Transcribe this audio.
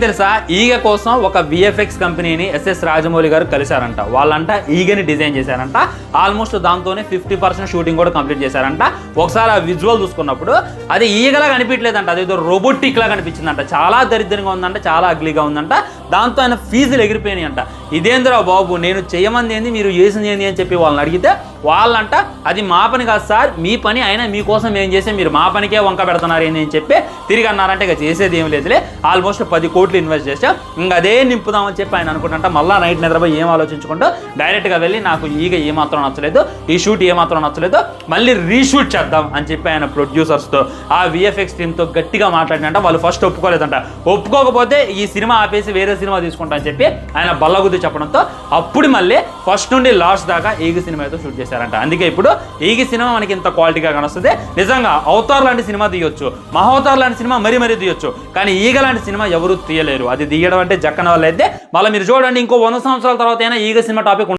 తెలుసా? ఈగ కోసం ఒక విఎఫ్ఎక్స్ కంపెనీని ఎస్ఎస్ రాజమౌళి గారు కలిశారంట. వాళ్ళంట ఈగని డిజైన్ చేశారంట. ఆల్మోస్ట్ దాంతోనే ఫిఫ్టీ పర్సెంట్ షూటింగ్ కూడా కంప్లీట్ చేశారంట. ఒకసారి ఆ విజువల్ చూసుకున్నప్పుడు అది ఈగలా కనిపించలేదంట. అది ఏదో రోబోటిక్ లా కనిపించిందంట. చాలా దరిద్రంగా ఉందంట చాలా అగ్లీగా ఉందంట. దాంతో ఆయన ఫీజులు ఎగిరిపోయినాయి అంట ఇదేంద్రా బాబు నేను చేయమంది ఏంది మీరు చేసింది ఏంది అని చెప్పి వాళ్ళని అడిగితే వాళ్ళంట అది మా పని కాదు సార్ మీ పని అయినా మీకోసం ఏం చేసి మీరు మా పనికే వంక పెడుతున్నారు ఏంది? అని చెప్పి తిరిగి అన్నారంటే. ఇక చేసేది ఏం లేదులే. ఆల్మోస్ట్ పది కోట్లు ఇన్వెస్ట్ చేసాం. ఇంకా అదే నింపుదామని చెప్పి ఆయన అనుకుంటుంట మళ్ళీ నైట్ నిద్రపోయి ఏం ఆలోచించుకుంటూ డైరెక్ట్గా వెళ్ళి నాకు ఈగ ఏమాత్రం నచ్చలేదు ఈ షూట్ ఏమాత్రం నచ్చలేదు మళ్ళీ రీషూట్ చేద్దాం అని చెప్పి ఆయన ప్రొడ్యూసర్స్తో ఆ విఎఫ్ఎక్స్ టీమ్తో గట్టిగా మాట్లాడినంట. వాళ్ళు ఫస్ట్ ఒప్పుకోలేదంట. ఒప్పుకోకపోతే ఈ సినిమా ఆపేసి వేరే సినిమా తీసుకుంటా అని చెప్పి ఆయన బల్లగుద్ది చెప్పడంతో అప్పుడు మళ్ళీ ఫస్ట్ నుండి లాస్ట్ దాకా ఈగ అయితే షూట్ చేశారంట. అందుకే ఇప్పుడు ఈగ సినిమా మనకి ఇంత క్వాలిటీగా కనొస్తుంది. నిజంగా అవతార్ లాంటి సినిమా తీయొచ్చు. మహోతార్ లాంటి సినిమా మరీ మరీ తీయొచ్చు. కానీ ఈగ లాంటి సినిమా ఎవరు తీయలేరు. అది తీయడం అంటే జక్కన వాళ్ళు అయితే మళ్ళీ మీరు చూడండి ఇంకో వంద సంవత్సరాల తర్వాత అయినా ఈగ సినిమా టాపిక్